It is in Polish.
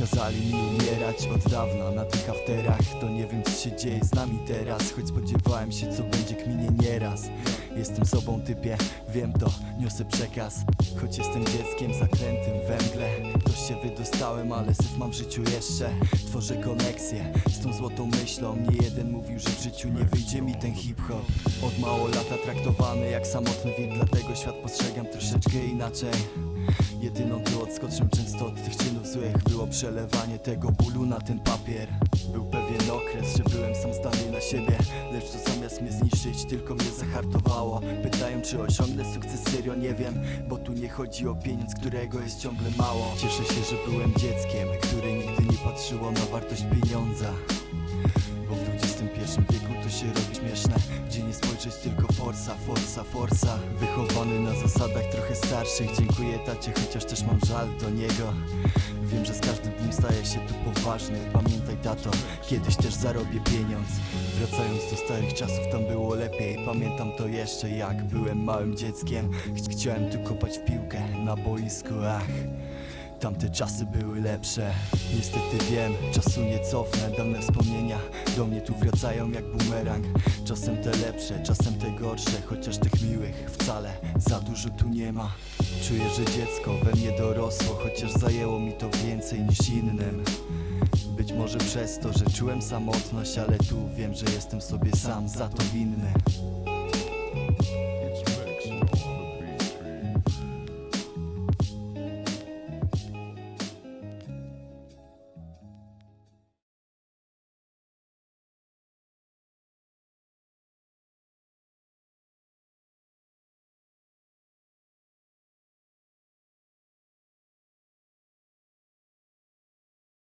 Kazali mi umierać od dawna na tych afterach. To nie wiem co się dzieje z nami teraz Choć spodziewałem się co będzie kminie nieraz. Jestem sobą typie, wiem to, niosę przekaz. Choć jestem dzieckiem zakrętym we mgle Dość się wydostałem, ale syf mam w życiu jeszcze. Tworzę koneksję z tą złotą myślą. Nie jeden mówił, że w życiu nie wyjdzie mi ten hip-hop. Od mało lata traktowany jak samotny wilk Dlatego świat postrzegam troszeczkę inaczej. Jedyną tu Było przelewanie tego bólu na ten papier. Był pewien okres, że byłem sam zdany na siebie Lecz to zamiast mnie zniszczyć, tylko mnie zahartowało. Pytają czy osiągnę sukces, serio nie wiem Bo tu nie chodzi o pieniądz, którego jest ciągle mało. Cieszę się, że byłem dzieckiem, które nigdy nie patrzyło na wartość pieniądza. Bo w XXI wieku to się robi śmieszne Gdzie nie spojrzeć tylko forsa, forsa, forsa. Wychowany na zasadach trochę starszych Dziękuję tacie, chociaż też mam żal do niego Wiem, że z każdym dniem staje się tu poważny. Pamiętaj tato, kiedyś też zarobię pieniądz. Wracając do starych czasów, tam było lepiej. Pamiętam to jeszcze jak byłem małym dzieckiem. Ch- Chciałem tu kopać w piłkę na boisku, ach Tamte czasy były lepsze. Niestety wiem, czasu nie cofnę. Dawne wspomnienia do mnie tu wracają jak bumerang. Czasem te lepsze, czasem te gorsze Chociaż tych miłych wcale za dużo tu nie ma. Czuję, że dziecko we mnie dorosło Chociaż zajęło mi to więcej niż innym. Być może przez to, że czułem samotność Ale tu wiem, że jestem sobie sam za to winny